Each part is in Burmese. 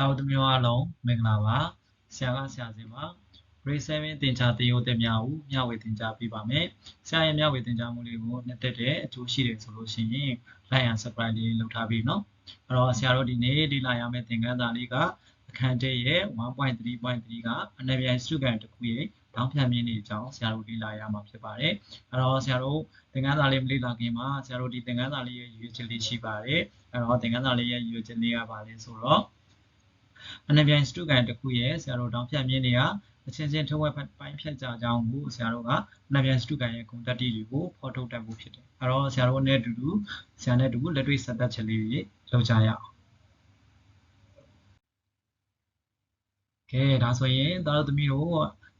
တာဝန်သမီးအားလုံးမင်္ဂလာပါဆရာကဆရာစင်ပါ grade 7သင်ကြားသင်ရိုးသင်များကိုမျှဝေသင်ကြားပေးပါမယ်ဆရာရဲ့မျှဝေသင်ကြားမှုလေးကိုနှစ်သက်တဲ့အကျိုးရှိတယ်ဆိုလို့ရှိရင် like and subscribe လေးလုပ်ထားပြီးနော်အဲ့တော့ဆရာတို့ဒီနေ့လေ့လာရမယ့်သင်ခန်းစာလေးကအခန်းတစ်ရဲ့1.3.3ကအနက်ပြန်စုကန်တစ်ခုရဲ့တောင်းပြန်မြင့်နေကြောင်းဆရာတို့လေ့လာရမှာဖြစ်ပါတယ်။အဲတော့ဆရာတို့သင်ခန်းစာလေးမလေ့လာခင်မှာဆရာတို့ဒီသင်ခန်းစာလေးရဲ့ရည်ရွယ်ချက်လေးရှိပါတယ်။အဲတော့သင်ခန်းစာလေးရဲ့ရည်ရွယ်ချက်လေးကဘာလဲဆိုတော့ အနဗျိုင်စတုကန်တစ်ခုရဲ့ဆရာတို့တောင်းဖြတ်မြင့်နေကအချင်းချင်းထုတ်ဝက်ပိုင်းဖြတ်ကြကြောင်းကိုဆရာတို့ကအနဗျိုင်စတုကန်ရဲ့ဂုဏ်တက်တီတွေကိုဖော်ထုတ်တတ်ဖို့ဖြစ်တယ်အဲ့တော့ဆရာတို့နဲ့အတူတူဆရာနဲ့အတူလက်တွေ့ဆက်သက်ချက်လေးတွေလုပ်ကြရအောင်ကဲဒါဆိုရင်သားတို့သမီးတို့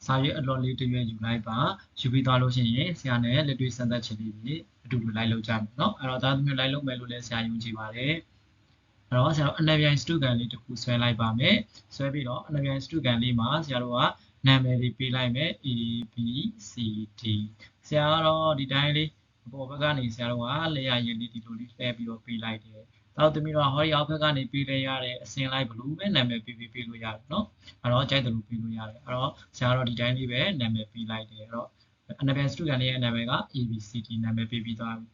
စာရွက်အလော်လေးတစ်ရွက်ယူလိုက်ပါယူပြီးသွားလို့ရှိရင်ဆရာနဲ့လက်တွေ့ဆက်သက်ချက်လေးတွေအတူတူလိုက်လုပ်ကြမယ်เนาะအဲ့တော့သားသမီးလိုက်လုပ်မယ်လို့လည်းဆရာယုံကြည်ပါတယ် အဲ့တော့ဆရာတို့အနဗျိုင်စတုကန်လေးတစ်ခုဆွဲလိုက်ပါမယ်ဆွဲပြီးတော့အနဗျိုင်စတုကန်လေးမှာဆရာတို့ကနာမည်တွေပေးလိုက်မယ် A B C D ဆရာကတော့ဒီတိုင်းလေးအပေါ်ဘက်ကနေဆရာတို့ကလျှာရည်လေးဒီလိုလေးလှည့်ပြီးတော့ပေးလိုက်တယ်နောက်သမီးတို့ဟောဒီအောက်ဘက်ကနေပေးလဲရတဲ့အစင်လိုက်ဘလူးပဲနာမည်ပေးပေးပေးလို့ရတယ်နော်အဲ့တော့ကြိုက်တယ်လို့ပေးလို့ရတယ်အဲ့တော့ဆရာတော့ဒီတိုင်းလေးပဲနာမည်ပေးလိုက်တယ်အဲ့တော့ Annabelle Student ရဲ့နာမည်က ABCD နာမည်ပေးပြီးသွားပြီ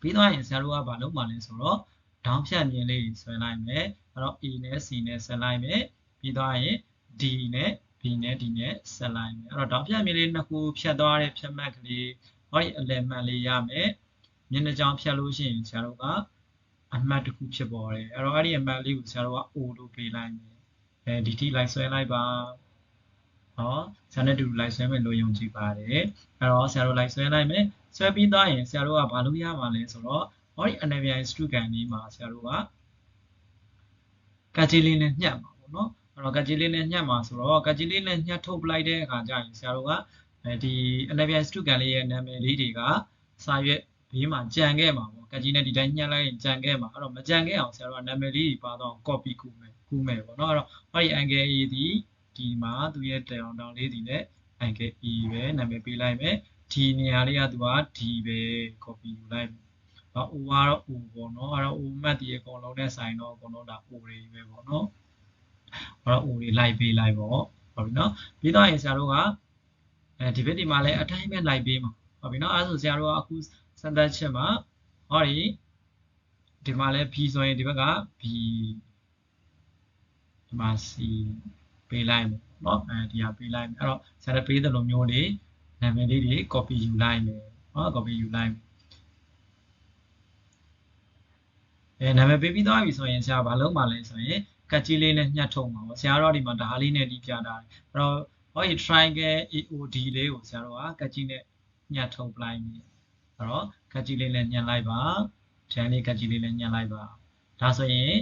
ပြီးသွားရင်ဆရာတို့ကဘာလုပ်မှလဲဆိုတော့ ဒေါင်းဖြတ်မြင်လေးဆွဲလိုက်မယ်အဲ့တော့ A နဲ့ C နဲ့ဆက်လိုက်မယ်ပြီးသွားရင် D နဲ့ B နဲ့ D နဲ့ဆက်လိုက်မယ်အဲ့တော့ဒေါင်းဖြတ်မြင်လေးနှစ်ခုဖြတ်သွားတဲ့ဖြတ်မှတ်ကလေးဟောဒီအလယ်မှတ်လေးရမယ်မျက်နှာကြောင်ဖြတ်လို့ရှိရင်ဆရာတို့ကအမှတ်တစ်ခုဖြစ်ပေါ်တယ်အဲ့တော့အဲ့ဒီအမှတ်လေးကိုဆရာတို့က O လို့ပေးလိုက်မယ်အဲဒီထိလိုက်ဆွဲလိုက်ပါဟောဆရာနဲ့တူလိုက်ဆွဲမယ်လို့ယုံကြည်ပါတယ်အဲ့တော့ဆရာတို့လိုက်ဆွဲလိုက်မယ်ဆွဲပြီးသားရင်ဆရာတို့ကဘာလို့ရမှာလဲဆိုတော့ ဟောဒီအနဗျိုင်စတုကန်လေးမှာဆရာတို့ကကတ်ကြီးလေးနဲ့ညှက်မှာပေါ့နော်အဲ့တော့ကတ်ကြီးလေးနဲ့ညှက်မှာဆိုတော့ကတ်ကြီးလေးနဲ့ညှက်ထုတ်ပလိုက်တဲ့အခါကျရင်ဆရာတို့ကအဲဒီအနဗျိုင်စတုကန်လေးရဲ့နာမည်လေးတွေကစာရွက်ဘေးမှာကြံခဲ့မှာပေါ့ကတ်ကြီးနဲ့ဒီတိုင်းညှက်လိုက်ရင်ကြံခဲ့မှာအဲ့တော့မကြံခဲ့အောင်ဆရာတို့ကနာမည်လေးတွေပါတော့ copy ကူမယ်ကူမယ်ပေါ့နော်အဲ့တော့ဟောဒီ angle A ဒီဒီမှာသူရဲ့တောင်တောင်လေးဒီနဲ့ angle E ပဲနာမည်ပေးလိုက်မယ်ဒီနေရာလေးကသူက D ပဲ copy ယူလိုက် မယ်။တော့ O ကတော့ O ပေါ့နော်။အဲ့တော့ O မှတ်တည်းအကုန်လုံးနဲ့ဆိုင်တော့အကုန်လုံးဒါ O တွေပဲပေါ့နော်။အဲ့တော့ O တွေလိုက်ပေးလိုက်ပေါ့။ဟုတ်ပြီနော်။ပြီးတော့ရင်ဆရာတို့ကအဲဒီဘက်ဒီမှာလည်းအတိုင်းပဲလိုက်ပေးမှာ။ဟုတ်ပြီနော်။အဲ့ဒါဆိုဆရာတို့ကအခုစမ်းသပ်ချက်မှာဟောဒီဒီမှာလည်း B ဆိုရင်ဒီဘက်က B ဒီမှာ C ပေးလိုက်မယ်เนาะအဲဒီဟာပေးလိုက်မယ်အဲ့တော့ဆရာတို့ပေးတဲ့လိုမျိုးလေးနာမည်လေးတွေ copy ယူလိုက်မယ်เนาะ copy ယူလိုက်မယ် အဲနာမည်ပေးပြီးသွားပြီဆိုရင်ဆရာဘာလုပ်မှလဲဆိုရင်ကတ်ကြီးလေးနဲ့ညှက်ထုတ်မှာပေါ့ဆရာတို့ဒီမှာဓာလေးနဲ့ဒီပြတာတယ်အဲ့တော့ဟောဒီ triangle AOD လေးကိုဆရာတို့ကကတ်ကြီးနဲ့ညှက်ထုတ်ပလိုက်မယ်အဲ့တော့ကတ်ကြီးလေးနဲ့ညှက်လိုက်ပါဂျန်လေးကတ်ကြီးလေးနဲ့ညှက်လိုက်ပါဒါဆိုရင်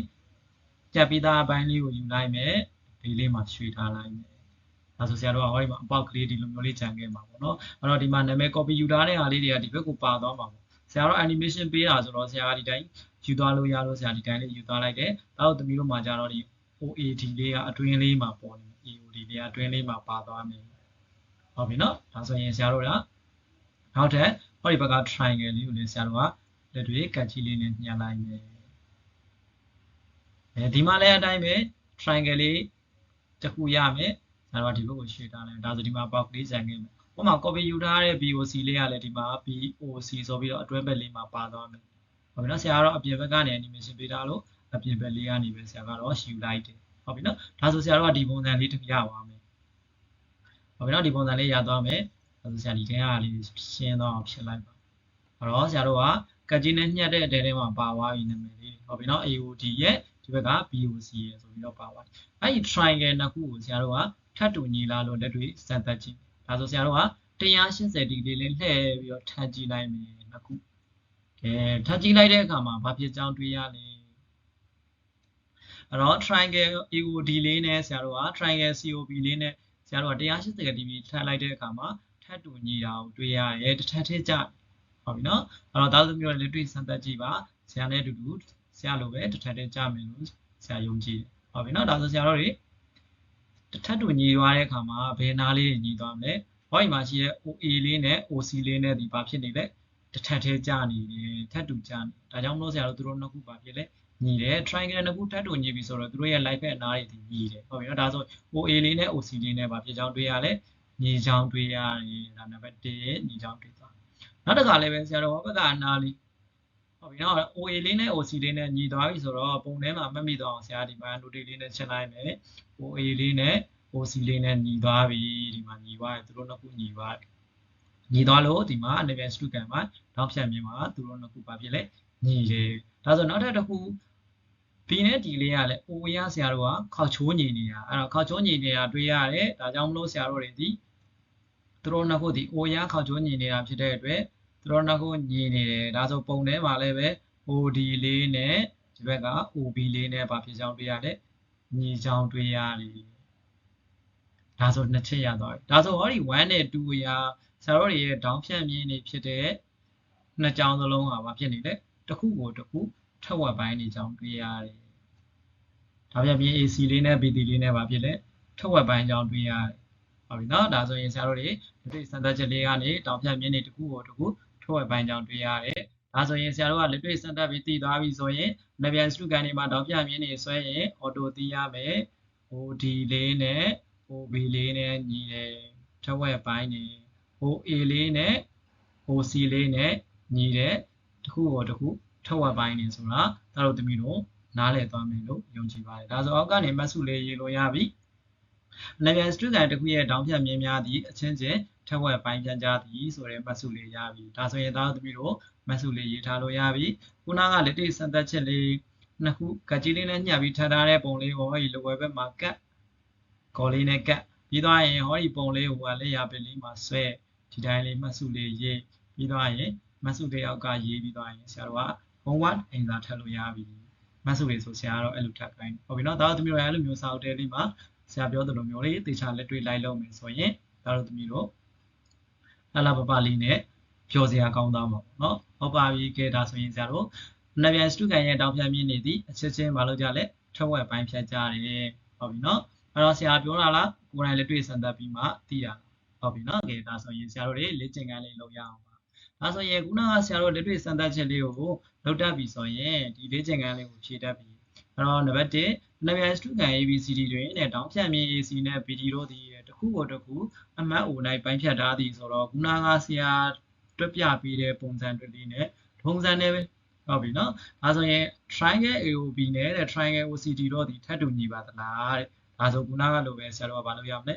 ကြက်ပြီးသားအပိုင်းလေးကိုယူလိုက်မယ်ဘေးလေးမှာရွှေ့ထားလိုက်မယ်ဒါဆိုဆရာတို့ကဟောဒီမှာအပေါက်ကလေးဒီလိုမျိုးလေးကြံခဲ့မှာပေါ့နော်အဲ့တော့ဒီမှာနာမည် copy ယူထားတဲ့ဟာလေးတွေကဒီဘက်ကိုပါသွားမှာပေါ့ဆရာတို့ animation ပေးတာဆိုတော့ဆရာကဒီတိုင်း ယူသွားလို့ရလို့ဆရာဒီတိုင်းလေးယူသွားလိုက်တယ်နောက်သမီးတို့မှာကြတော့ဒီ OAD လေးကအတွင်းလေးမှာပေါ်နေမယ် EOD လေးကအတွင်းလေးမှာပါသွားမယ်ဟုတ်ပြီနော်ဒါဆိုရင်ဆရာတို့ကနောက်ထပ်ဟောဒီဘက်က triangle လေးကိုလည်းဆရာတို့ကလက်တွေကတ်ကြီးလေးနဲ့ညှပ်လိုက်မယ်အဲဒီမှာလည်းအတိုင်းပဲ triangle လေးတစ်ခုရမယ်ဒါတော့ဒီဘက်ကိုရွှေ့ထားလိုက်ဒါဆိုဒီမှာပေါက်ကလေးဇန်ခဲ့မယ်ဟိုမှာ copy ယူထားတဲ့ BOC လေးကလည်းဒီမှာ BOC ဆိုပြီးတော့အတွဲဘက်လေးမှာပါသွားမယ် ဟုတ်ပြီနော်ဆရာကတော့အပြင်ဘက်ကနေ animation ပေးထားလို့အပြင်ဘက်လေးကနေပဲဆရာကတော့ယူလိုက်တယ်ဟုတ်ပြီနော်ဒါဆိုဆရာတို့ကဒီပုံစံလေးတစ်ရပါမယ်ဟုတ်ပြီနော်ဒီပုံစံလေးရသွားမယ်ဒါဆိုဆရာဒီထဲကလေးရှင်းတော့ဖြစ်လိုက်ပါအဲ့တော့ဆရာတို့ကကတ်ကြီးနဲ့ညှက်တဲ့အတဲထဲမှာပါသွားပြီနာမည်လေးဟုတ်ပြီနော် AOD ရဲ့ဒီဘက်က BOC ရဲ့ဆိုပြီးတော့ပါသွားတယ်အဲ့ဒီ triangle နှစ်ခုကိုဆရာတို့ကထပ်တူညီလာလို့လက်တွေ့စမ်းသပ်ကြည့်ဒါဆိုဆရာတို့က180ဒီဂရီလေးလှည့်ပြီးတော့ထပ်ကြည့်လိုက်မယ်နှစ်ခု ကဲထပ်ကြည့်လိုက်တဲ့အခါမှာဘာဖြစ်ကြောင်းတွေးရလဲအဲ့တော့ triangle AOD လေးနဲ့ဆရာတို့က triangle COB လေးနဲ့ဆရာတို့က180ဒီဂရီထပ်လိုက်တဲ့အခါမှာထပ်တူညီတာကိုတွေးရရဲတစ်ထပ်ထည့်ကြဟုတ်ပြီနော်အဲ့တော့ဒါဆိုမျိုးလက်တွေ့စမ်းသပ်ကြည့်ပါဆရာနဲ့အတူတူဆရာလိုပဲတစ်ထပ်ထည့်ကြမယ်လို့ဆရာယုံကြည်တယ်ဟုတ်ပြီနော်ဒါဆိုဆရာတို့တွေတစ်ထပ်တူညီသွားတဲ့အခါမှာဘယ်နားလေးညီသွားမလဲဟောဒီမှာရှိတဲ့ OA လေးနဲ့ OC လေးနဲ့ဒီဘာဖြစ်နေလဲ တစ်ထပ်သေးကြာနေတယ်ထပ်တူကြာနေဒါကြောင့်မလို့ဆရာတို့သူတို့နှစ်ခုပါဖြစ်လဲညီတယ် triangle နှစ်ခုထပ်တူညီပြီဆိုတော့သူတို့ရဲ့ light ဘက်အနားတွေဒီညီတယ်ဟုတ်ပြီနော်ဒါဆို OA လေးနဲ့ OC လေးနဲ့ပါဖြစ်ကြောင်းတွေ့ရလဲညီချောင်းတွေ့ရတယ်ဒါနံပါတ်1ညီချောင်းတွေ့သွားနောက်တစ်ခါလည်းပဲဆရာတို့ဘက်ကအနားလေးဟုတ်ပြီနော် OA လေးနဲ့ OC လေးနဲ့ညီသွားပြီဆိုတော့ပုံထဲမှာမှတ်မိသွားအောင်ဆရာဒီမှာ note လေးနဲ့ချက်လိုက်မယ် OA လေးနဲ့ OC လေးနဲ့ညီသွားပြီဒီမှာညီသွားတယ်သူတို့နှစ်ခုညီသွားတယ် ညီသွားလို့ဒီမှာအနေနဲ့စတုကန်မှာနောက်ဖြတ်မြင်မှာသူတို့နှစ်ခုပါဖြစ်လဲညီတယ်ဒါဆိုနောက်ထပ်တစ်ခု B နဲ့ D လေးကလည်း O ရဆရာတို့ကခောက်ချိုးညီနေတာအဲ့တော့ခောက်ချိုးညီနေတာတွေ့ရတယ်ဒါကြောင့်မလို့ဆရာတို့တွေဒီသူတို့နှစ်ခုဒီ O ရခောက်ချိုးညီနေတာဖြစ်တဲ့အတွက်သူတို့နှစ်ခုညီနေတယ်ဒါဆိုပုံထဲမှာလည်းပဲ OD လေးနဲ့ဒီဘက်က OB လေးနဲ့ဘာဖြစ်ကြောင်းတွေ့ရတယ်ညီကြောင်းတွေ့ရတယ်ဒါဆိုနှစ်ချက်ရသွားပြီဒါဆိုဟောဒီ1နဲ့2ရာ ဆရာတို့တွေရဲ့ down ဖြတ်မြင်နေဖြစ်တဲ့နှစ်ကြောင်းစလုံးဟာဘာဖြစ်နေလဲတစ်ခုကိုတစ်ခုထက်ဝက်ပိုင်းနေကြောင်းတွေ့ရတယ်။ဒါပြပြ AC လေးနဲ့ BT လေးနဲ့ပါဖြစ်လဲထက်ဝက်ပိုင်းကြောင်းတွေ့ရတယ်။ဟုတ်ပြီနော်ဒါဆိုရင်ဆရာတို့တွေဒီစံသက်ချက်လေးကနေတောင်ဖြတ်မြင့်နေတစ်ခုကိုတစ်ခုထက်ဝက်ပိုင်းကြောင်းတွေ့ရတယ်။ဒါဆိုရင်ဆရာတို့ကလက်တွေ့စံသက်ပြီးတည်သွားပြီဆိုရင်နဗျန်စတုကန်ဒီမှာတောင်ဖြတ်မြင့်နေဆွဲရင်အော်တိုတည်ရမယ်။ OD လေးနဲ့ OB လေးနဲ့ညီတယ်ထက်ဝက်ပိုင်းနေ OA လေးနဲ့ OC လေးနဲ့ညီတယ်တစ်ခုကိုတစ်ခုထက်ဝက်ပိုင်းနေဆိုတာဒါတို့သမီးတို့နားလည်သွားမယ်လို့ယုံကြည်ပါတယ်ဒါဆိုအောက်ကနေမတ်စုလေးရေးလို့ရပြီအနပြန်စတုကန်တစ်ခုရဲ့တောင်ဖြတ်မြင်းများသည့်အချင်းချင်းထက်ဝက်ပိုင်းပြန်ကြသည်ဆိုတဲ့မတ်စုလေးရပြီဒါဆိုရင်ဒါတို့သမီးတို့မတ်စုလေးရေးထားလို့ရပြီခုနကလက်တိစံသက်ချက်လေးနှစ်ခုကကြီးလေးနဲ့ညှပ်ပြီးထပ်ထားတဲ့ပုံလေးကိုဟောဒီလိုဝယ်ဘက်မှာကတ်ကော်လေးနဲ့ကတ်ပြီးသွားရင်ဟောဒီပုံလေးကိုကလက်ရပင်လေးမှာဆွဲ ဒီတိုင်းလေးမှတ်စုလေးရေးပြီးသွားရင်မတ်စုလေးအောက်ကရေးပြီးသွားရင်ဆရာတို့ကဘုံဝတ်အိမ်သာထပ်လို့ရပြီမတ်စုလေးဆိုဆရာကတော့အဲ့လိုထပ်ခိုင်းဟုတ်ပြီနော်ဒါတို့သမီးတို့အဲ့လိုမျိုးစာအုပ်တဲလေးမှာဆရာပြောသလိုမျိုးလေးတေချာလက်တွေ့လိုက်လုပ်မယ်ဆိုရင်ဒါတို့သမီးတို့လှလှပပလေးနဲ့ပြောစရာကောင်းသားမှာပေါ့နော်ဟုတ်ပါပြီကဲဒါဆိုရင်ဆရာတို့နဗျန်စတုကန်ရဲ့တောင်ဖြတ်မြင့်နေသည်အချက်ချင်းမလုပ်ကြလဲထက်ဝက်ပိုင်းဖြတ်ကြတယ်ဟုတ်ပြီနော်အဲ့တော့ဆရာပြောတာလားကိုယ်တိုင်လက်တွေ့စံသက်ပြီးမှသိရ ဟုတ်ပြီနော်ကဲဒါဆိုရင်ဆရာတို့တွေလေ့ကျင့်ခန်းလေးလုပ်ရအောင်ဒါဆိုရင်ခုနကဆရာတို့လက်တွေ့စမ်းသပ်ချက်လေးကိုလုပ်တတ်ပြီဆိုရင်ဒီလေ့ကျင့်ခန်းလေးကိုဖြည့်တတ်ပြီအဲ့တော့နံပါတ်1နဗျာစတုကန် ABCD တွင်နဲ့တောင်းဖြတ်မြင် AC နဲ့ BD တို့ဒီတစ်ခုကိုတစ်ခုအမှတ် O ၌ပိုင်းဖြတ်ထားသည်ဆိုတော့ခုနကဆရာတွက်ပြပေးတဲ့ပုံစံတွေလေးနဲ့ထုံးစံနဲ့ပဲဟုတ်ပြီနော်ဒါဆိုရင် triangle AOB နဲ့တဲ့ triangle OCD တို့ဒီထပ်တူညီပါသလားတဲ့ဒါဆိုခုနကလိုပဲဆရာတို့ကဘာလုပ်ရမလဲ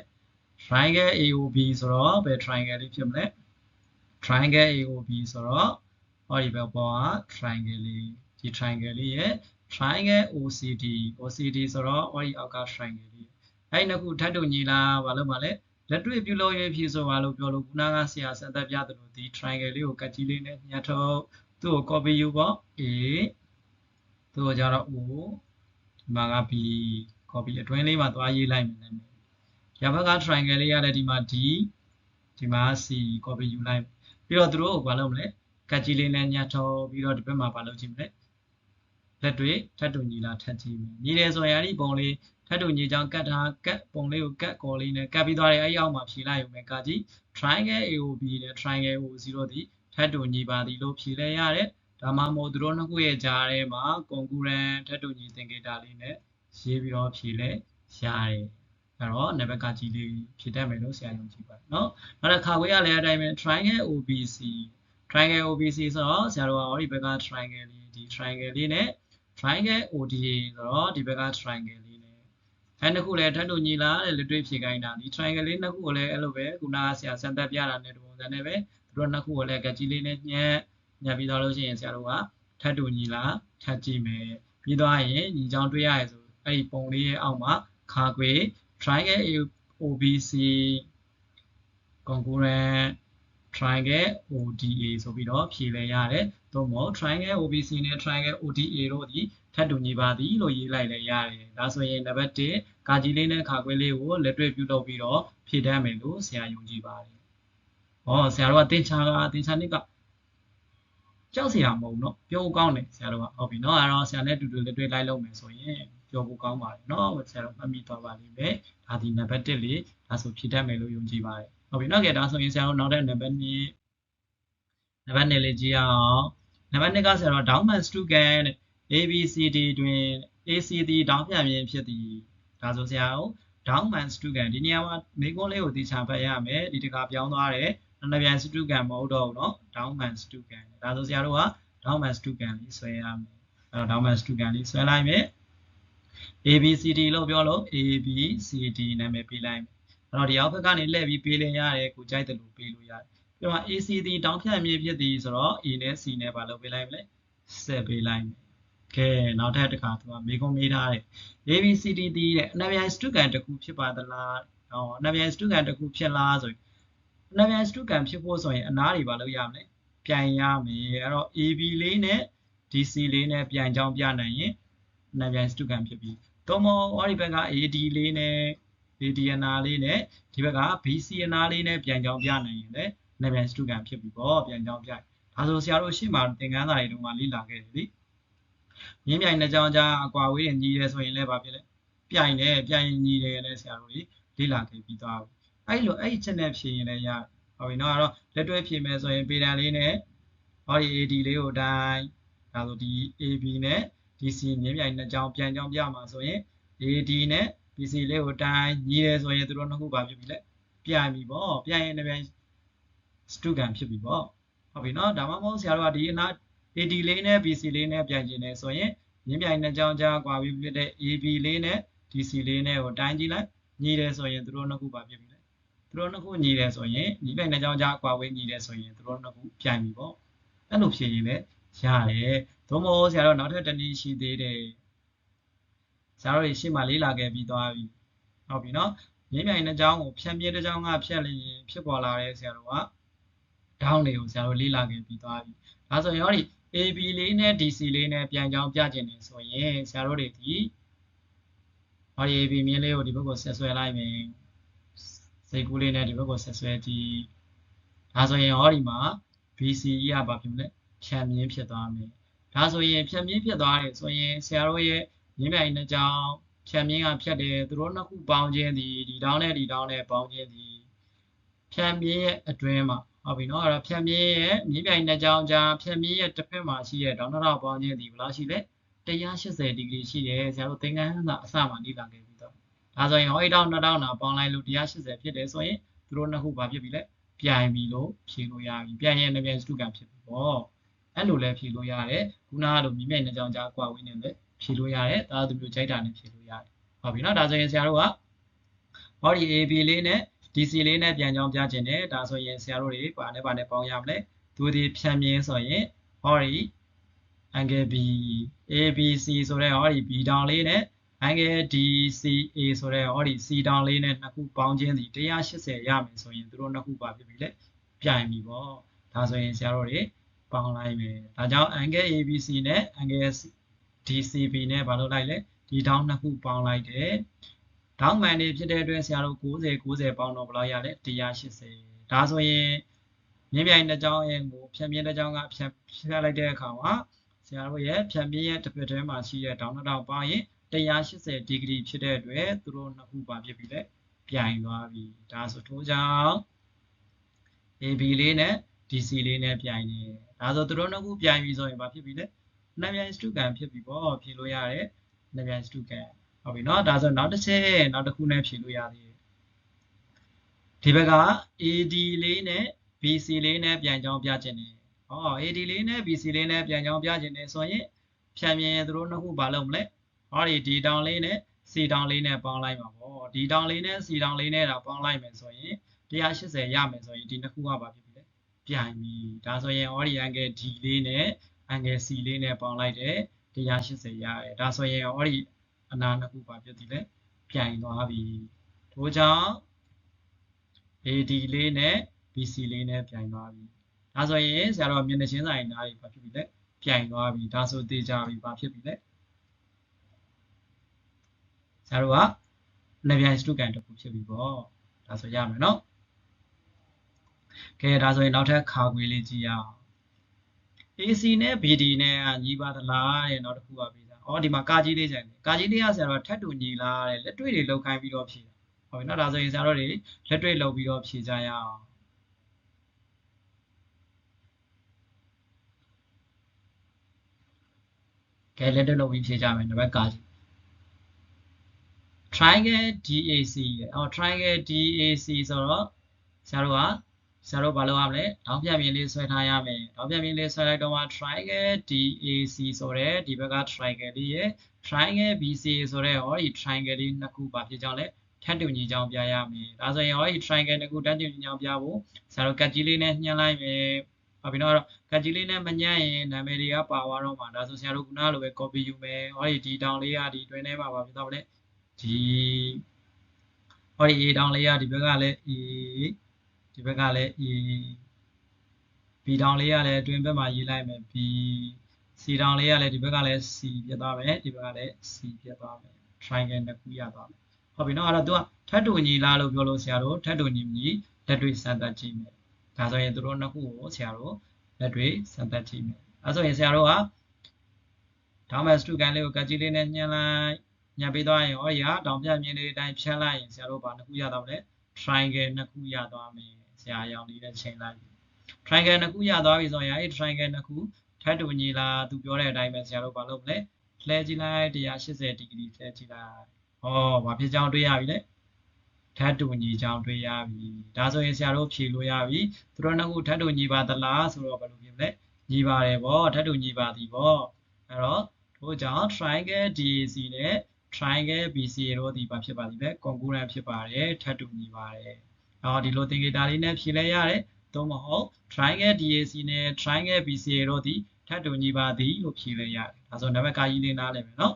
triangle AOB ဆိုတော့ဘယ် triangle လေးဖြစ်မလဲ triangle AOB ဆိုတော့ဟောဒီဘက်ပေါ်က triangle လေးဒီ triangle လေးရဲ့ triangle OCD OCD ဆိုတော့ဟောဒီအောက်က triangle လေးအဲ့နှစ်ခုထပ်တူညီလားဘာလို့မလဲလက်တွေ့ပြုလုပ်ရဖြစ်ဆိုပါလို့ပြောလို့ခုနကဆရာစံသက်ပြသလိုဒီ triangle လေးကိုကတ်ကြီးလေးနဲ့ညှပ်ထုတ်သူ့ကို copy ယူပေါ့ A သူ့ကိုကြတော့ O ဒီမှာက B copy အတွင်းလေးမှာသွားရေးလိုက်မယ်နာမည် ရဘက်က triangle လေးရတဲ့ဒီမှာ D ဒီမှာ C copy ယူလိုက်ပြီးတော့သူတို့ကိုဘာလုပ်မလဲကတ်ကြီးလေးနဲ့ညှပ်ထုတ်ပြီးတော့ဒီဘက်မှာဘာလုပ်ကြည့်မလဲလက်တွေထပ်တူညီလားထပ်ကြည့်မယ်ညီတယ်ဆိုရင်အဲ့ဒီပုံလေးထပ်တူညီကြောင်းကတ်ထားကတ်ပုံလေးကိုကတ်ကော်လေးနဲ့ကတ်ပြီးသွားတယ်အဲ့ဒီအောက်မှာဖြေလိုက်ရုံပဲကကြီး triangle AOB နဲ့ triangle O0 ဒီထပ်တူညီပါသည်လို့ဖြေလဲရတယ်ဒါမှမဟုတ်သူတို့နှစ်ခုရဲ့ကြားထဲမှာ concurrent ထပ်တူညီသင်္ကေတလေးနဲ့ရေးပြီးတော့ဖြေလဲရတယ် အဲ့တော့နံပါတ်ကကြီးလေးဖြည့်တတ်မယ်လို့ဆရာယုံကြည်ပါတယ်เนาะနောက်တစ်ခါခွေးရလည်းအတိုင်းပဲ triangle OBC triangle OBC ဆိုတော့ဆရာတို့ကဟောဒီဘက်က triangle လေးဒီ triangle လေးနဲ့ triangle ODA ဆိုတော့ဒီဘက်က triangle လေးနဲ့အဲနှစ်ခုလည်းထပ်တူညီလားတဲ့လက်တွေ့ဖြေခိုင်းတာဒီ triangle လေးနှစ်ခုကိုလည်းအဲ့လိုပဲခုနကဆရာစံသက်ပြတာနဲ့ဒီပုံစံနဲ့ပဲသူတို့နှစ်ခုကိုလည်းကကြီးလေးနဲ့ညှက်ညှက်ပြီးတော့လို့ရှိရင်ဆရာတို့ကထပ်တူညီလားထပ်ကြည့်မယ်ပြီးသွားရင်ညီချောင်းတွေ့ရရဆိုအဲ့ဒီပုံလေးရဲ့အောက်မှာခါခွေ triangle OBC concurrent triangle ODA ဆိုပြီးတော့ဖြေလဲရတယ်။သို့မဟုတ် triangle OBC နဲ့ triangle ODA တို့ဒီထပ်တူညီပါသည်လို့ရေးလိုက်လဲရတယ်။ဒါဆိုရင်နံပါတ်1ကာကြီးလေးနဲ့ခါခွဲလေးကိုလက်တွေ့ပြုလုပ်ပြီးတော့ဖြည့်တတ်မယ်လို့ဆရာယုံကြည်ပါတယ်။ဟောဆရာတို့ကတင်ချာကတင်ချာနစ်ကကြောက်စရာမဟုတ်တော့ပြောကောင်းတယ်ဆရာတို့ကဟုတ်ပြီเนาะအဲတော့ဆရာနဲ့တူတူလက်တွေ့လိုက်လုပ်မယ်ဆိုရင် ပြောဖို့ကောင်းပါတယ်เนาะဆရာတို့မှတ်မိသွားပါလိမ့်မယ်ဒါဒီနံပါတ်1လေးဒါဆိုဖြည့်တတ်မယ်လို့ယုံကြည်ပါတယ်ဟုတ်ပြီเนาะကဲဒါဆိုရင်ဆရာတို့နောက်တဲ့နံပါတ်2 နံပါတ်2လေးကြည့်အောင်နံပါတ်2ကဆိုတော့ Downman Stugan ABCD တွင် ACD တောင်းပြန်မြင်ဖြစ်သည်ဒါဆိုဆရာတို့ Downman Stugan ဒီနေရာမှာမိကုန်းလေးကိုသိချာဖတ်ရမယ်ဒီတကပြောင်းသွားတယ်နံပြန် Stugan မဟုတ်တော့ဘူးเนาะ Downman Stugan ဒါဆိုဆရာတို့က Downman Stugan လေးဆွဲရမယ်အဲ့တော့ Downman Stugan လေးဆွဲလိုက်မယ် ABCD လို့ပြောလို့ ABCD နာမည်ပေးလိုက်မယ်အဲ့တော့ဒီအောက်ဘက်ကနေလှည့်ပြီးပေးလို့ရတယ်ကိုကြိုက်တယ်လို့ပေးလို့ရတယ်ပြီးတော့ ACD တောင်းဖြတ်မြင့်ဖြစ်သည်ဆိုတော့ A နဲ့ C နဲ့ပါလုပ်ပေးလိုက်မလဲဆက်ပေးလိုက်မယ်ကဲနောက်ထပ်တစ်ခါသူကမေကုံမေးထားတယ် ABCD တီးတဲ့အနဗျိုင်စတုကန်တစ်ခုဖြစ်ပါသလားဟောအနဗျိုင်စတုကန်တစ်ခုဖြစ်လားဆိုရင်အနဗျိုင်စတုကန်ဖြစ်ဖို့ဆိုရင်အနားတွေပါလုပ်ရမလဲပြန်ရမယ်အဲ့တော့ AB လေးနဲ့ DC လေးနဲ့ပြန်ကြောင်းပြနိုင်ရင်အ နဗျိုင်စတုကန်ဖြစ်ပြီသို့မဟုတ်ဟောဒီဘက်က AD လေးနဲ့ AD အနာလေးနဲ့ဒီဘက်က BC အနာလေးနဲ့ပြန်ကြောင်းပြနိုင်ရင်လည်းအနဗျိုင်စတုကန်ဖြစ်ပြီပေါ့ပြန်ကြောင်းပြဒါဆိုဆရာတို့ရှေ့မှာသင်ခန်းစာတွေတုန်းကလေ့လာခဲ့တယ်လေမြင်းပြိုင်နှစ်ကြောင်းကြားအကွာဝေးရင်ညီတယ်ဆိုရင်လည်းဘာဖြစ်လဲပြိုင်တယ်ပြိုင်ညီတယ်လည်းဆရာတို့တွေလေ့လာခဲ့ပြီးသွားပြီအဲ့လိုအဲ့ချက်နဲ့ဖြေရင်လည်းရဟုတ်ပြီနော်အဲ့တော့လက်တွဲဖြေမယ်ဆိုရင်ပေတံလေးနဲ့ဟောဒီ AD လေးကိုတိုင်းဒါဆိုဒီ AB နဲ့ DC မြင်းပြိုင်နှစ်ကြောင်းပြန်ကြောင်းပြမှာဆိုရင် AD နဲ့ BC လေးကိုတိုင်းညီတယ်ဆိုရင်သူတို့နှစ်ခုဘာဖြစ်ပြီလဲပြိုင်ပြီပေါ့ပြိုင်ရင်လည်းပြိုင်စတုကန်ဖြစ်ပြီပေါ့ဟုတ်ပြီနော်ဒါမှမဟုတ်ဆရာတို့ကဒီအနာ AD လေးနဲ့ BC လေးနဲ့ပြန်ကျင်နေဆိုရင်မြင်းပြိုင်နှစ်ကြောင်းကြားကွာပြီးဖြစ်တဲ့ AB လေးနဲ့ DC လေးနဲ့ကိုတိုင်းကြည့်လိုက်ညီတယ်ဆိုရင်သူတို့နှစ်ခုပါဖြစ်ပြီလေသူတို့နှစ်ခုညီတယ်ဆိုရင်ညီပြိုင်နှစ်ကြောင်းကြားကွာဝေးညီတယ်ဆိုရင်သူတို့နှစ်ခုပြိုင်ပြီပေါ့အဲ့လိုဖြစ်ရင်လည်း ရတယ်သို့မဟုတ်ဆရာတို့နောက်ထပ်တနည်းရှိသေးတယ်ဆရာတို့ရှေ့မှာလေးလာခဲ့ပြီးသွားပြီဟုတ်ပြီနော်မြင်းပြိုင်နှစ်ကြောင်းကိုဖြတ်မြဲတစ်ကြောင်းကဖြတ်လျင်ဖြစ်ပေါ်လာတဲ့ဆရာတို့က down တွေကိုဆရာတို့လေးလာခဲ့ပြီးသွားပြီဒါဆိုရင်ဟောဒီ AB လေးနဲ့ DC လေးနဲ့ပြန်ကြောင်းပြကျင်နေဆိုရင်ဆရာတို့တွေဒီဟောဒီ AB မြင်းလေးကိုဒီဘက်ကိုဆက်ဆွဲလိုက်မယ်စိတ်ကူးလေးနဲ့ဒီဘက်ကိုဆက်ဆွဲကြည့်ဒါဆိုရင်ဟောဒီမှာ BC ကြီးကဘာဖြစ်မလဲ ဖြတ်မြင်းဖြစ်သွားမယ်ဒါဆိုရင်ဖြတ်မြင်းဖြစ်သွားတယ်ဆိုရင်ဆရာတို့ရဲ့မြင်းမြိုင်နှစ်ကြောင်းဖြတ်မြင်းကဖြတ်တယ်သူတို့နှစ်ခုပေါင်းခြင်းဒီဒီတောင်းနဲ့ဒီတောင်းနဲ့ပေါင်းခြင်းဒီဖြတ်မြင်းရဲ့အတွင်းမှာဟုတ်ပြီနော်အဲ့တော့ဖြတ်မြင်းရဲ့မြင်းပြိုင်နှစ်ကြောင်းကြားဖြတ်မြင်းရဲ့တစ်ဖက်မှာရှိတဲ့ဒေါင်းနောက်ပေါင်းခြင်းဒီဘယ်လောက်ရှိလဲ180ဒီဂရီရှိတယ်ဆရာတို့သင်္ကန်းသာအစမှလေ့လာခဲ့ပြီးတော့ဒါဆိုရင်ဟောဒီတောင်းနှစ်တောင်းနာပေါင်းလိုက်လို့180ဖြစ်တယ်ဆိုရင်သူတို့နှစ်ခုဘာဖြစ်ပြီလဲပြိုင်ပြီလို့ဖြေလို့ရပြီပြိုင်ရဲ့နှစ်ပြိုင်စတုကံဖြစ်ပြီပေါ့ အဲ့လိုလဲဖြေလို့ရတယ်ခုနကလိုမြင်းပြိုင်နှစ်ကြောင်းကြားကွာဝေးနေလဲဖြေလို့ရတယ်ဒါသူမျိုးကြိုက်တာနဲ့ဖြေလို့ရတယ်ဟုတ်ပြီနော်ဒါဆိုရင်ဆရာတို့ကဟောဒီ AB လေးနဲ့ DC လေးနဲ့ပြန်ကြောင်းပြခြင်းနဲ့ဒါဆိုရင်ဆရာတို့တွေဘာနဲ့ဘာနဲ့ပေါင်းရမလဲသူဒီဖြန့်မြင်းဆိုရင်ဟောဒီ angle B ABC ဆိုတဲ့ဟောဒီ B တောင်လေးနဲ့ angle DCA ဆိုတဲ့ဟောဒီ C တောင်လေးနဲ့နှစ်ခုပေါင်းခြင်းစီ180ရမယ်ဆိုရင်သူတို့နှစ်ခုပါဖြစ်ပြီလေပြိုင်ပြီပေါ့ဒါဆိုရင်ဆရာတို့တွေ ပေါင်းလိုက်မယ်ဒါကြောင့် angle ABC နဲ့ angle DCB နဲ့ဘာလုပ်လိုက်လဲဒီတောင်နှစ်ခုပေါင်းလိုက်တယ်ဒေါင်းမှန်နေဖြစ်တဲ့အတွက်ဆရာတို့90 90ပေါင်းတော့ဘယ်လောက်ရလဲ180ဒါဆိုရင်မြင်းပြိုင်တစ်ကြောင်းရဲ့ကိုဖြတ်မြင်းတစ်ကြောင်းကဖြတ်ဖြတ်လိုက်တဲ့အခါမှာဆရာတို့ရဲ့ဖြတ်မြင်းရဲ့တစ်ဖက်ထဲမှာရှိတဲ့ဒေါင်းတစ်တောင်ပေါင်းရင်180ဒီဂရီဖြစ်တဲ့အတွက်သူတို့နှစ်ခုပါဖြစ်ပြီလေပြိုင်သွားပြီဒါဆိုထို့ကြောင့် AB လေးနဲ့ DC လေးနဲ့ပြိုင်နေ ဒါဆိုသူတို့နှစ်ခုပြိုင်ပြီဆိုရင်ဘာဖြစ်ပြီလဲနှစ်မြိုင်စတုကံဖြစ်ပြီပေါ့ဖြေလို့ရတယ်နှစ်မြိုင်စတုကံဟုတ်ပြီနော်ဒါဆိုနောက်တစ်ချက်နောက်တစ်ခုနဲ့ဖြေလို့ရသေးတယ်ဒီဘက်က AD လေးနဲ့ BC လေးနဲ့ပြန်ကြောင်းပြခြင်းတယ်ဟော AD လေးနဲ့ BC လေးနဲ့ပြန်ကြောင်းပြခြင်းတယ်ဆိုရင်ဖြံမြင်သူတို့နှစ်ခုဘာလုပ်မလဲဟောဒီဒီတောင်လေးနဲ့စီတောင်လေးနဲ့ပေါင်းလိုက်ပါပေါ့ဒီတောင်လေးနဲ့စီတောင်လေးနဲ့ဒါပေါင်းလိုက်မယ်ဆိုရင်180ရမယ်ဆိုရင်ဒီနှစ်ခုကဘာဖြစ်ပြီ ပြိုင်ပြီဒါဆိုရင်ဟောဒီ angle D လေးနဲ့ angle C လေးနဲ့ပေါင်းလိုက်တယ်180ရတယ်ဒါဆိုရင်ဟောဒီအနာနှစ်ခုပါဖြစ်သည်လဲပြိုင်သွားပြီထို့ကြောင့် AD လေးနဲ့ BC လေးနဲ့ပြိုင်သွားပြီဒါဆိုရင်ဆရာတော်မျက်နှာချင်းဆိုင်နားတွေပါဖြစ်ပြီလဲပြိုင်သွားပြီဒါဆိုသိကြပြီပါဖြစ်ပြီလဲဆရာတော်ကနှစ်ပြိုင်စတုကန်တစ်ခုဖြစ်ပြီပေါ့ဒါဆိုရမယ်နော် ကဲဒါဆိုရင်နောက်ထပ်ခါခွေလေးကြည့်ရအောင် AC နဲ့ BD နဲ့ညီပါသလားတဲ့နောက်တစ်ခုပါပြီးသား။အော်ဒီမှာကာကြီးလေးကျန်တယ်။ကာကြီးလေးကဆရာတော်ထပ်တူညီလားတဲ့လက်တွေ့တွေလောက်ခိုင်းပြီးတော့ဖြေတာ။ဟုတ်ပြီနော်ဒါဆိုရင်ဆရာတော်တွေလက်တွေ့လောက်ပြီးတော့ဖြေကြရအောင်။ကဲလက်တက်လုပ်ပြီးဖြေကြမယ်နံပါတ်ကား triangle DAC အော် triangle DAC ဆိုတော့ဆရာတို့က ဆရာတို့ဘာလုပ်ရမလဲတောင်းပြမြင်လေးဆွဲထားရမယ်တောင်းပြမြင်လေးဆွဲလိုက်တော့မှ triangle DAC ဆိုတဲ့ဒီဘက်က triangle လေးရဲ့ triangle BCA ဆိုတဲ့ဟောဒီ triangle လေးနှစ်ခုပါဖြစ်ကြောင်းလဲထပ်တူညီကြောင်းပြရမယ်ဒါဆိုရင်ဟောဒီ triangle နှစ်ခုထပ်တူညီကြောင်းပြဖို့ဆရာတို့ကတ်ကြီးလေးနဲ့ညှိလိုက်မယ်ဟုတ်ပြီနော်အဲ့တော့ကတ်ကြီးလေးနဲ့မညှက်ရင်နာမည်တွေကပါသွားတော့မှာဒါဆိုဆရာတို့ခုနလိုပဲ copy ယူမယ်ဟောဒီဒီတောင်လေးကဒီတွင်းထဲမှာပါဖြစ်တော့ဗလဲဒီဟောဒီ A တောင်လေးကဒီဘက်ကလည်း A ဒီဘက်ကလည်း A B တောင်လေးကလည်းတွင်ဘက်မှာရေးလိုက်မယ် B C တောင်လေးကလည်းဒီဘက်ကလည်း C ပြသွားမယ်ဒီဘက်ကလည်း C ပြသွားမယ် triangle နှစ်ခုရသွားမယ်ဟုတ်ပြီနော်အဲ့တော့ तू ကထပ်တူညီလားလို့ပြောလို့ဆရာတို့ထပ်တူညီမညီလက်တွေ့စမ်းသပ်ကြည့်မယ်ဒါဆိုရင်တို့နှစ်ခုကိုဆရာတို့လက်တွေ့စမ်းသပ်ကြည့်မယ်အဲ့ဆိုရင်ဆရာတို့ကဒေါမတ်စတူကန်လေးကိုကတ်ကြီးလေးနဲ့ညှက်လိုက်ညှက်ပေးသွားရင်ဟောဒီကတောင်ပြမြင်လေးအတိုင်းဖြတ်လိုက်ရင်ဆရာတို့ဘာနှစ်ခုရတော့မလဲ triangle နှစ်ခုရသွားမယ် ဆရာရောင်လေးနဲ့ချိန်လိုက် triangle နှစ်ခုရသွားပြီဆိုရင်အဲ့ triangle နှစ်ခုထပ်တူညီလားသူပြောတဲ့အတိုင်းပဲဆရာတို့ဘာလုပ်မလဲလှဲကြည့်လိုက်180ဒီဂရီလှဲကြည့်လိုက်ဟောဘာဖြစ်ကြောင်းတွေးရပြီလေထပ်တူညီကြောင်းတွေးရပြီဒါဆိုရင်ဆရာတို့ဖြေလို့ရပြီသူတို့နှစ်ခုထပ်တူညီပါသလားဆိုတော့ဘယ်လိုဖြစ်မလဲညီပါတယ်ဗောထပ်တူညီပါသည်ဗောအဲ့တော့ထို့ကြောင့် triangle DAC နဲ့ triangle BCA တို့ဒီပါဖြစ်ပါသည်ပဲ concurrent ဖြစ်ပါတယ်ထပ်တူညီပါတယ် အော်ဒီလိုသင်္ကေတလေးနဲ့ဖြေလဲရတယ်သို့မဟုတ် triangle DAC နဲ့ triangle BCA တို့ဒီထပ်တူညီပါသည်လို့ဖြေလဲရတယ်ဒါဆိုနံပါတ်ကကြီးလေးနားလည်မယ်နော်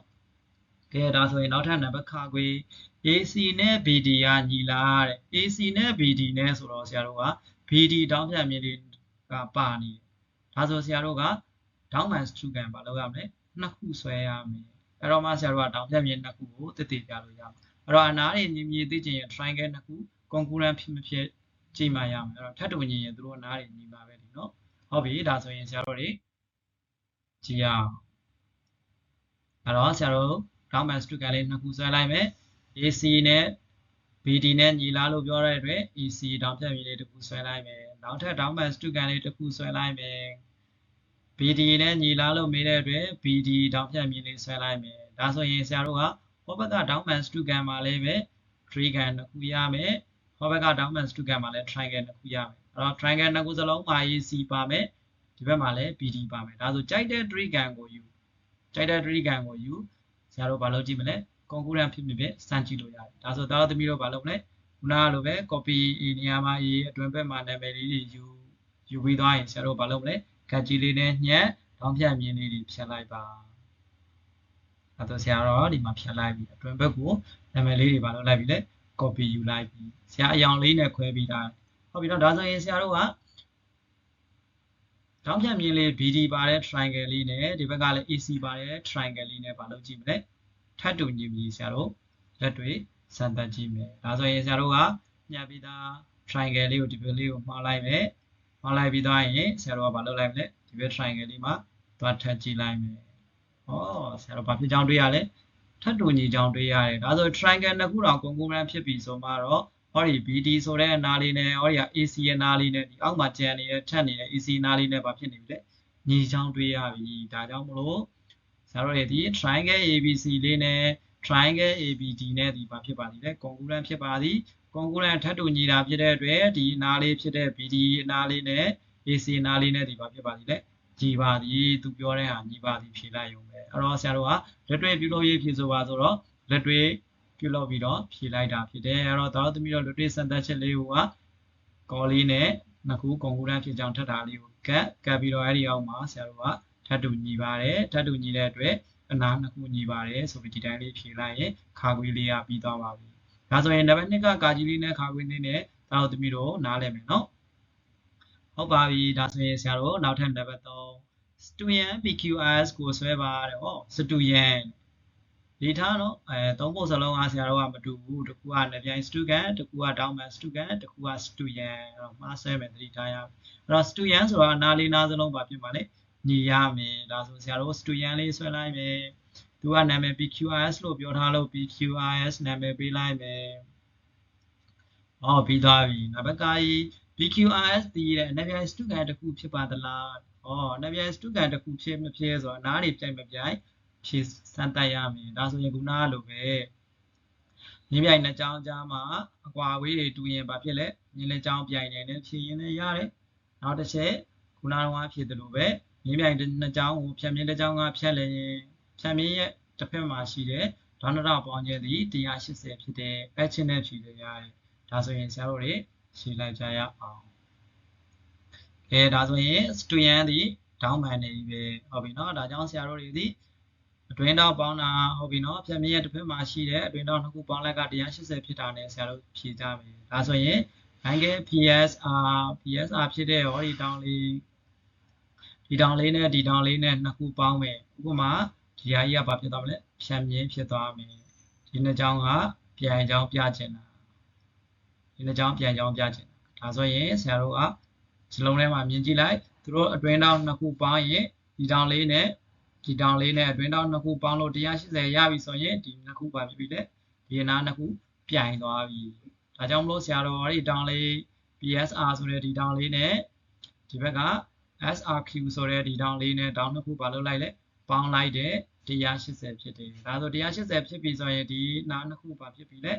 ကဲဒါဆိုရင်နောက်ထပ်နံပါတ်ခါခွေ AC နဲ့ BD ကညီလားတဲ့ AC နဲ့ BD နဲ့ဆိုတော့ဆရာတို့က BD တောင်းပြမြင်လေးကပါနေဒါဆိုဆရာတို့က down man student ဘာလုပ်ရမလဲနှစ်ခုဆွဲရမယ်အဲ့တော့မှဆရာတို့ကတောင်ပြမြင်နှစ်ခုကိုတည်တည်ပြလို့ရမယ်အဲ့တော့အနားတွေမြင်မြင်သိချင်ရင် triangle နှစ်ခု concurrent ဖြစ်မဖြစ်ကြည့်မှရမယ်အဲ့တော့ထပ်တူညီရင်တို့အနားတွေညီပါပဲဒီနော်ဟုတ်ပြီဒါဆိုရင်ဆရာတို့တွေကြည့်ရအောင်အဲ့တော့ဆရာတို့ down man student လေးနှစ်ခုဆွဲလိုက်မယ် AC နဲ့ BD နဲ့ညီလားလို့ပြောတဲ့အတွက် AC တောင်ပြမြင်လေးတစ်ခုဆွဲလိုက်မယ်နောက်ထပ် down man student လေးတစ်ခုဆွဲလိုက်မယ် BD နဲ့ညီလားလို့မေးတဲ့အတွက် BD တောင်ဖြတ်မြင်လေးဆွဲလိုက်မယ်ဒါဆိုရင်ဆရာတို့ကဟောဘက်က downman stugan မှာလည်းပဲ triangle နှစ်ခုရမယ် ဟောဘက်က downman stugan မှာလည်း triangle နှစ်ခုရမယ်အဲ့တော့ triangle နှစ်ခုစလုံးမှာ AC ပါမယ်ဒီဘက်မှာလည်း BD ပါမယ်ဒါဆိုကြိုက်တဲ့ triangle ကိုယူကြိုက်တဲ့ triangle ကိုယူဆရာတို့ဘာလုပ်ကြည့်မလဲ concurrent ဖြစ်ဖြစ်စမ်းကြည့်လို့ရတယ်ဒါဆိုသားသမီးတို့ဘာလုပ်မလဲခုနကလိုပဲ copy နေရာမှာ A အတွင်းဘက်မှာနာမည်လေးတွေယူယူပြီးသွားရင်ဆရာတို့ဘာလုပ်မလဲကတ်ကြီးလေးနဲ့ညက်တောင်းဖြတ်မြင်လေးတွေဖြတ်လိုက်ပါအဲတော့ဆရာတော့ဒီမှာဖြတ်လိုက်ပြီအတွင်ဘက်ကိုနာမည်လေးတွေပါလို့လိုက်ပြီလေ copy ယူလိုက်ပြီဆရာအယောင်လေးနဲ့ခွဲပြီးသားဟုတ်ပြီနော်ဒါဆိုရင်ဆရာတို့ကတောင်းဖြတ်မြင်လေး BD ပါတဲ့ triangle လေးနဲ့ဒီဘက်ကလည်း AC ပါတဲ့ triangle လေးနဲ့ပါလို့ကြည့်မလဲထပ်တူညီပြီဆရာတို့လက်တွေစမ်းသပ်ကြည့်မယ်ဒါဆိုရင်ဆရာတို့ကညပြီးသား triangle လေးကိုဒီဘက်လေးကိုမှားလိုက်မယ်မှားလိုက်ပြီးသွားရင်ဆရာတို့ကမလုပ်လိုက်မလဲဒီဘက် triangle လေးမှာသွားထပ်ကြည့်လိုက်မယ်။ဩဆရာတို့ဘာဖြစ်ကြောင်းတွေ့ရလဲ ထပ်တူညီကြောင်းတွေ့ရတယ်ဒါဆို triangle နှစ်ခုတော့ concurrent ဖြစ်ပြီဆိုမှတော့ဟောဒီ BD ဆိုတဲ့အနာလေးနဲ့ဟောဒီက AC အနာလေးနဲ့ဒီအောက်မှာကျန်နေတဲ့ထပ်နေတဲ့ AC အနာလေးနဲ့ဘာဖြစ်နေပြီလဲညီကြောင်းတွေ့ရပြီဒါကြောင့်မလို့ဆရာတို့ရဲ့ဒီ triangle ABC လေးနဲ့ triangle ABD နဲ့ဒီဘာဖြစ်ပါလိမ့်လဲ concurrent ဖြစ်ပါသည် concurrent ထပ်တူညီတာဖြစ်တဲ့အတွက်ဒီအနာလေးဖြစ်တဲ့ BD အနာလေးနဲ့ AC အနာလေးနဲ့ဒီဘာဖြစ်ပါလိမ့်လဲညီပါသည်သူပြောတဲ့ဟာညီပါသည်ဖြေလိုက်ရုံပဲ အဲ့တော့ဆရာတို့ကလက်တွေ့ပြုလုပ်ရေးဖြေဆိုပါဆိုတော့လက်တွေ့ပြုလုပ်ပြီးတော့ဖြေလိုက်တာဖြစ်တယ်အဲ့တော့တော်သမီးတို့လက်တွေ့စံသက်ချက်လေးကိုကကော်လေးနဲ့နှစ်ခုကွန်ကူရန်ဖြစ်ကြောင်းထပ်တာလေးကိုကတ်ကတ်ပြီးတော့အဲ့ဒီအောက်မှာဆရာတို့ကထပ်တူညီပါတယ်ထပ်တူညီတဲ့အတွက်အနာနှစ်ခုညီပါတယ်ဆိုပြီးဒီတိုင်းလေးဖြေလိုက်ရင်ခါခွေးလေးကပြီးသွားပါပြီဒါဆိုရင်နံပါတ်2ကကာကြီးလေးနဲ့ခါခွေးလေးနဲ့တော်သမီးတို့နားလည်မယ်နော်ဟုတ်ပါပြီဒါဆိုရင်ဆရာတို့နောက်ထပ်နံပါတ်3 student PQRS ကိုဆွဲပါတဲ့ဟော student ဒီထားတော့အဲသုံးပုံစလုံးအားဆရာတို့ကမတူဘူးတကူကနပြိုင် student တကူက downman student တကူက student အဲ့တော့မှားဆွဲမယ်သတိထားရအောင်အဲ့တော့ student ဆိုတာအနားလေးနားစလုံးပါဖြစ်ပါလေညီရမယ်ဒါဆိုဆရာတို့ student လေးဆွဲလိုက်မယ်သူကနာမည် PQRS လို့ပြောထားလို့ PQRS နာမည်ပေးလိုက်မယ်ဟောပြီးသွားပြီနံပါတ်ကကြီး PQRS တည်တဲ့နပြိုင် student တခုဖြစ်ပါသလားဩနပြိုင် student တခုဖြစ်မဖြစ်ဆိုတော့အနားတွေပြိုင်မပြိုင်ဖြည့်စမ်းတက်ရမယ်ဒါဆိုရင်ခုနကလိုပဲမြင်းပြိုင်နှစ်ကြောင်းကြားမှာအကွာအဝေးတွေတူရင်ဘာဖြစ်လဲမြင်းလက်ကြောင်းပြိုင်နေနဲ့ဖြည့်ရင်လည်းရတယ်နောက်တစ်ချက်ခုနကဖြည့်တယ်လို့ပဲမြင်းပြိုင်နှစ်ကြောင်းကိုဖြတ်မြင်းတစ်ကြောင်းကဖြတ်လဲရင်ဖြတ်မြင်းရဲ့တစ်ဖက်မှာရှိတဲ့ဒေါနရပေါင်းခြင်းသည်180ဖြစ်တဲ့ပဲချင်းနဲ့ဖြည့်တယ်ရတယ်ဒါဆိုရင်ဆရာတို့တွေ ရှင်းလိုက်ကြရအောင်ကဲဒါဆိုရင် student သည်ဒေါင်းမှန်နေပြီပဲဟုတ်ပြီနော်ဒါကြောင့်ဆရာတို့တွေသည်အတွင်းတော့ပေါင်းတာဟုတ်ပြီနော်ဖြတ်မြင့်ရဲ့တစ်ဖက်မှာရှိတဲ့အတွင်းတော့နှစ်ခုပေါင်းလိုက်က180ဖြစ်တာနဲ့ဆရာတို့ဖြည့်ကြမယ်ဒါဆိုရင် angle PSR PSR ဖြစ်တဲ့ဟောဒီတောင်းလေးဒီတောင်းလေးနဲ့ဒီတောင်းလေးနဲ့နှစ်ခုပေါင်းမယ်ဥပမာဒီဟာကြီးကဘာဖြစ်သွားမလဲဖြတ်မြင့်ဖြစ်သွားမယ်ဒီနှစ်ကြောင်းကပြန်ကြောင်းပြချင်တာ ဒီနှစ်ကြောင်းပြန်ကြောင်းပြချင်တာဒါဆိုရင်ဆရာတို့ကစလုံးထဲမှာမြင်ကြည့်လိုက်သူတို့အတွင်းတောင်းနှစ်ခုပေါင်းရင်ဒီတောင်းလေးနဲ့ဒီတောင်းလေးနဲ့အတွင်းတောင်းနှစ်ခုပေါင်းလို့180ရပြီဆိုရင်ဒီနှစ်ခုပါပြီပြီလေဒီနာနှစ်ခုပြိုင်သွားပြီဒါကြောင့်မလို့ဆရာတော်အဲ့ဒီတောင်းလေး PSR ဆိုတဲ့ဒီတောင်းလေးနဲ့ဒီဘက်က SRQ ဆိုတဲ့ဒီတောင်းလေးနဲ့တောင်းနှစ်ခုပါလို့လိုက်လဲပေါင်းလိုက်တဲ့180ဖြစ်တယ်ဒါဆို180ဖြစ်ပြီဆိုရင်ဒီနာနှစ်ခုပါဖြစ်ပြီလေ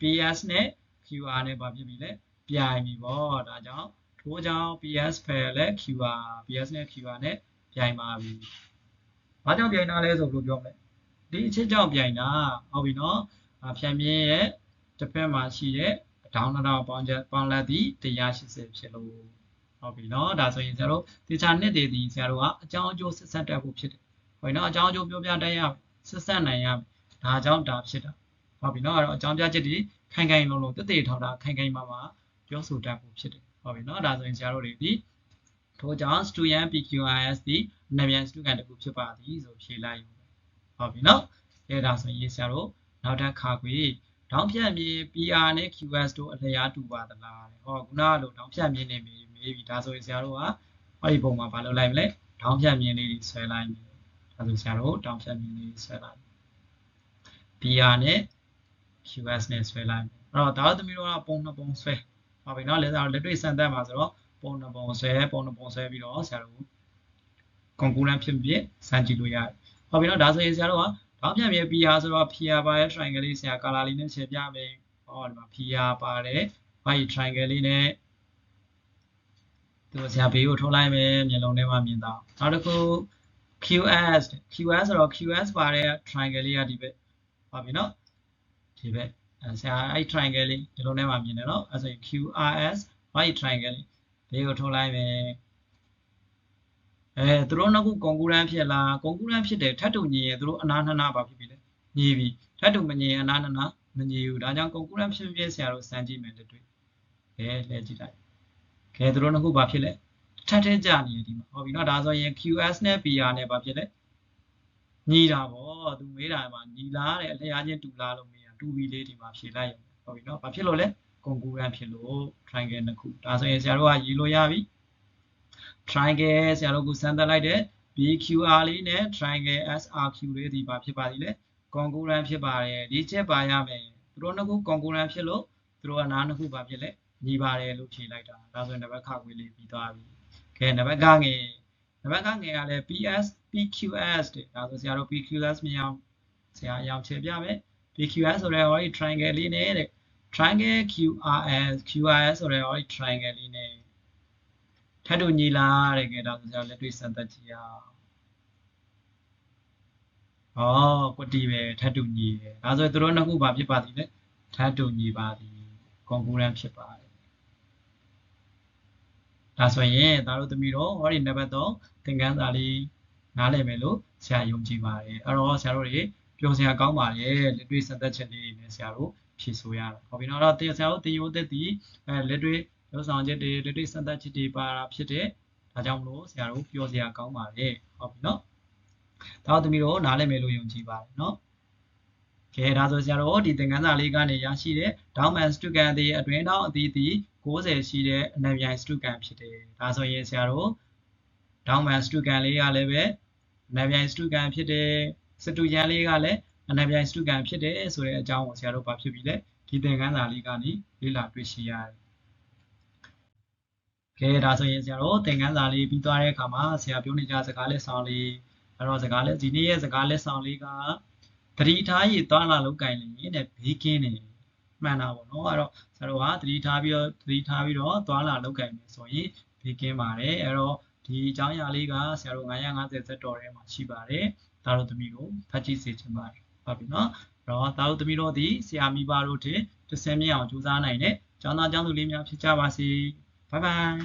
PS နဲ့ QR နဲ့ပါဖြစ်ပြီလေပြိုင်ပြီပေါ့ဒါကြောင့်ထိုးကြောင့် PS ဖယ်လဲ QR PS နဲ့ QR နဲ့ပြိုင်ပါပြီ။ဘာကြောင့်ပြိုင်တာလဲဆိုလို့ပြောမယ်။ဒီအချက်ကြောင့်ပြိုင်တာဟုတ်ပြီနော်။ဖြန်ပြင်းရဲ့တစ်ဖက်မှာရှိတဲ့ဒေါင်းနောက်ပေါင်းချက်ပေါင်းလက်သည်180ဖြစ်လို့ဟုတ်ပြီနော်။ဒါဆိုရင်ဆရာတို့တေချာနှစ်တည်သည်ဆရာတို့ကအကြောင်းအကျိုးဆက်ဆက်တက်ဖို့ဖြစ်တယ်။ဟုတ်ပြီနော်အကြောင်းအကျိုးပြောပြတတ်ရဆက်ဆက်နိုင်ရဒါကြောင့်ဒါဖြစ်တာဟုတ်ပြီနော်အဲ့တော့အကြောင်းပြချက်တွေ ခိုင်ခိုင်လုံးလုံးတည်တည်ထောင်တာခိုင်ခိုင်မာမာပြောဆိုတတ်ဖို့ဖြစ်တယ်ဟုတ်ပြီနော်ဒါဆိုရင်ဆရာတို့တွေဒီထို့ကြောင့် student PQIS ဒီနာမည် student တခုဖြစ်ပါသည်ဆိုဖြေလိုက်ဟုတ်ပြီနော်အဲဒါဆိုရင်ဆရာတို့နောက်ထပ်ခါခွေဒေါင်းဖြတ်မြေ PR နဲ့ QS တို့အလျားတူပါသလားဟောခုနကလိုဒေါင်းဖြတ်မြေနေပြီမေးပြီဒါဆိုရင်ဆရာတို့ကဟောဒီပုံမှာဘာလုပ်လိုက်မလဲဒေါင်းဖြတ်မြေလေးတွေဆွဲလိုက်မယ်ဒါဆိုဆရာတို့ဒေါင်းဖြတ်မြေလေးဆွဲလိုက် PR နဲ့ QS နဲ့ဆွဲလိုက်မယ်အဲ့တော့ဒါသမီးတို့ကပုံနှစ်ပုံဆွဲဟုတ်ပြီနော်လက်စားလက်တွေ့စံတက်မှာဆိုတော့ပုံနှစ်ပုံဆွဲပုံနှစ်ပုံဆွဲပြီးတော့ဆရာတို့ concurrent ဖြစ်ဖြစ်စမ်းကြည့်လို့ရတယ်ဟုတ်ပြီနော်ဒါဆိုရင်ဆရာတို့ကတောင်းပြန်ပြ PR ဆိုတော့ PR ပါတဲ့ triangle လေးဆရာ color လေးနဲ့ရှင်းပြမယ်ဟောဒီမှာ PR ပါတယ် white triangle လေးနဲ့သူဆရာဘေးကိုထုတ်လိုက်မယ်မျက်လုံးထဲမှာမြင်တော့နောက်တစ်ခု QS QS ဆိုတော့ QS ပါတဲ့ triangle လေးကဒီဘက်ဟုတ်ပြီနော် ဒီဘက်အဲဆရာအဲ့ triangle လေးဒီလိုနဲ့မှမြင်တယ်နော်အဲဆိုရင် QRS white triangle လေးဒီကိုထုတ်လိုက်မယ်အဲသူတို့နှစ်ခု concurrent ဖြစ်လား concurrent ဖြစ်တယ်ထပ်တူညီရင်သူတို့အနားနှစ်နားပါဖြစ်ပြီလေညီပြီထပ်တူမညီရင်အနားနှစ်နားမညီဘူးဒါကြောင့် concurrent ဖြစ်ဖြစ်ဆရာတို့စမ်းကြည့်မယ်လက်တွေ့ခဲလဲကြည့်လိုက်ခဲသူတို့နှစ်ခုဘာဖြစ်လဲထပ်ထက်ကြနေဒီမှာဟုတ်ပြီနော်ဒါဆိုရင် QS နဲ့ PR နဲ့ဘာဖြစ်လဲညီတာဗောသူမေးတာမှာညီလားတဲ့အလျားချင်းတူလားလို့မေး 2b လေးဒီမှာဖြည့်လိုက်ရမယ်ဟုတ်ပြီနော်ဘာဖြစ်လို့လဲ concurrent ဖြစ်လို့ triangle နှစ်ခုဒါဆိုရင်ဆရာတို့ကရေးလို့ရပြီ triangle ဆရာတို့ကစမ်းသပ်လိုက်တဲ့ BQR လေးနဲ့ triangle SRQ လေးဒီပါဖြစ်ပါသည်လေ concurrent ဖြစ်ပါတယ်ဒီချက်ပါရမယ်သူတို့နှစ်ခု concurrent ဖြစ်လို့သူတို့ကနားနှစ်ခုပါဖြစ်လဲညီပါတယ်လို့ဖြေလိုက်တာဒါဆိုရင်နံပါတ်ခခွေးလေးပြီးသွားပြီကဲနံပါတ်ကငယ်နံပါတ်ကငယ်ကလည်း PS PQS တဲ့ဒါဆိုဆရာတို့ PQS မြင်အောင်ဆရာအရောက်ချေပြမယ် PQS ဆိုတဲ့ဟောဒီ triangle လေးနဲ့တဲ့ triangle QRS QRS ဆိုတဲ့ဟောဒီ triangle လေးနဲ့ထပ်တူညီလားတဲ့ကဲဒါဆိုကြလက်တွေ့စမ်းသပ်ကြည့်ရအောင်ဟောကွတီပဲထပ်တူညီတယ်ဒါဆိုရင်တို့နှစ်ခုဘာဖြစ်ပါသည်လဲထပ်တူညီပါသည် concurrent ဖြစ်ပါတယ်ဒါဆိုရင်ဒါတို့သမီးတို့ဟောဒီနံပါတ်3သင်ခန်းစာလေးနားလည်မယ်လို့ဆရာယုံကြည်ပါတယ်အဲ့တော့ဆရာတို့တွေ ပျော်စရာကောင်းပါတယ်လက်တွေ့စသက်ချက်လေးတွေနဲ့ဆရာတို့ဖြည့်ဆိုရတာဟုတ်ပြီနော်တော့ဆရာတို့တင်ရိုးသက်တည်အဲလက်တွေ့လောက်ဆောင်ချက်တွေလက်တွေ့စသက်ချက်တွေပါတာဖြစ်တဲ့ဒါကြောင့်မလို့ဆရာတို့ပျော်စရာကောင်းပါတယ်ဟုတ်ပြီနော်ဒါသမီးတို့နားလည်မယ်လို့ယုံကြည်ပါတယ်နော်ကဲဒါဆိုဆရာတို့ဒီသင်ခန်းစာလေးကနေရရှိတဲ့ Downman Stukan တွေအတွင်းတော့အသီးသီး60ရှိတဲ့အနံပြိုင် Stukan ဖြစ်တယ်ဒါဆိုရင်ဆရာတို့ Downman Stukan လေးကလည်းပဲအနံပြိုင် Stukan ဖြစ်တယ် စတူရန်လေးကလည်းအနံပြိုင်စတူကန်ဖြစ်တယ်ဆိုတဲ့အကြောင်းကိုဆရာတို့ဘာဖြစ်ပြီလဲဒီသင်ခန်းစာလေးကနေလေ့လာတွေ့ရှိရတယ်။ကဲဒါဆိုရင်ဆရာတို့သင်ခန်းစာလေးပြီးသွားတဲ့အခါမှာဆရာပြောနေကြစကားလက်ဆောင်လေးအဲ့တော့စကားလဲဒီနေ့ရဲ့စကားလက်ဆောင်လေးကသတိထားရည်သွားလာလောက်ကင်နေတယ်ဘေးကင်းနေမှန်တာပေါ့နော်အဲ့တော့ဆရာတို့ကသတိထားပြီးတော့သတိထားပြီးတော့သွားလာလောက်ကင်မယ်ဆိုရင်ဘေးကင်းပါတယ်အဲ့တော့ဒီအကြောင်းအရာလေးကဆရာတို့950ဇက်တော်ထဲမှာရှိပါတယ် ဒါတို့သမီးတို့ဖတ်ကြည့်စေချင်ပါတယ်ဟုတ်ပြီနော်အဲ့တော့ဒါတို့သမီးတို့ဒီဆရာမိဘတို့ထင်တစ်ဆယ်မြင့်အောင်ကြိုးစားနိုင်တဲ့ကျောင်းသားကျောင်းသူလေးများဖြစ်ကြပါစေဘိုင်ဘိုင်